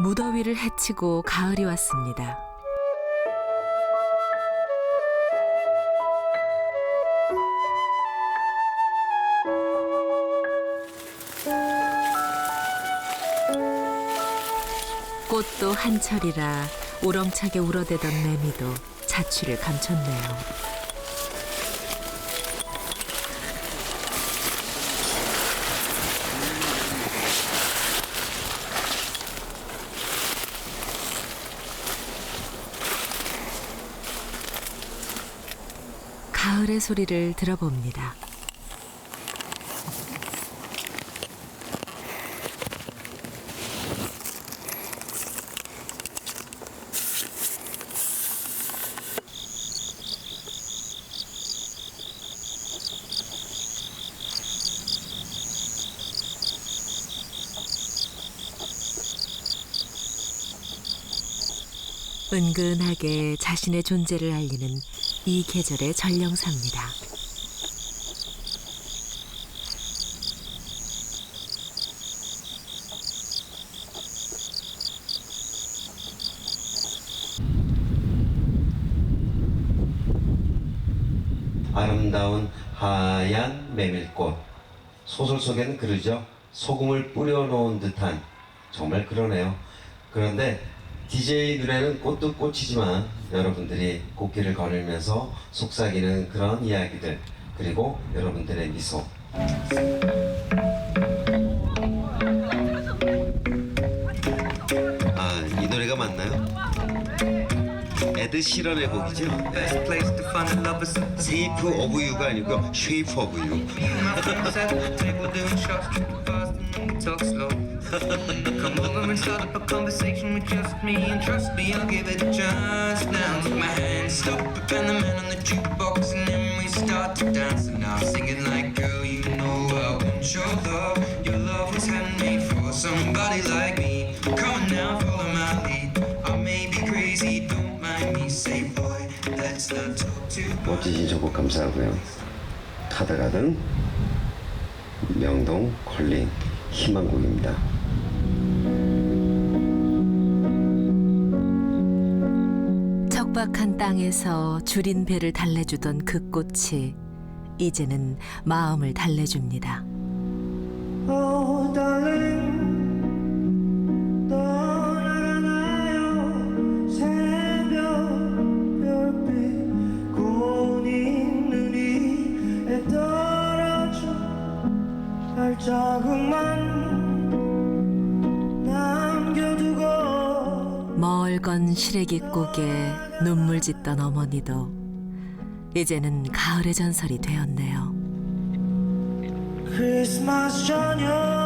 무더위를 헤치고 가을이 왔습니다. 꽃도 한철이라 우렁차게 울어대던 매미도 자취를 감췄네요. 가을의 소리를 들어봅니다. 은근하게 자신의 존재를 알리는 이 계절의 전령사입니다. 아름다운 하얀 메밀꽃. 소설 속에는 그러죠. 소금을 뿌려놓은 듯한. 정말 그러네요. 그런데 DJ 눈에는 꽃도 꽃이지만 여러분들이 꽃길을 걸으면서 속삭이는 그런 이야기들 그리고 여러분들의 미소. 아 이 노래가 맞나요? 에드 시런의 곡이죠? Best place to find a lover some 세이프 오브 유가 아니고 쉐이프 Come over and start up a conversation with just me, and trust me, I'll give it a chance. Now take my hand, stop it, and the man on the jukebox, and then we start to dance. And I'm singing like, girl, you know I want your love. Your love was handmade for somebody like me. Come on now, follow my lead. I may be crazy, don't mind me. Say, boy, let's not talk too. 멋지신 저곡 감사하고요. 가다가든 명동 콜링 희망곡입니다. 척박한 땅에서 줄인 배를 달래주던 그 꽃이 이제는 마음을 달래줍니다. 건 시래기국에 눈물 짓던 어머니도 이제는 가을의 전설이 되었네요. 크리스마스 저녁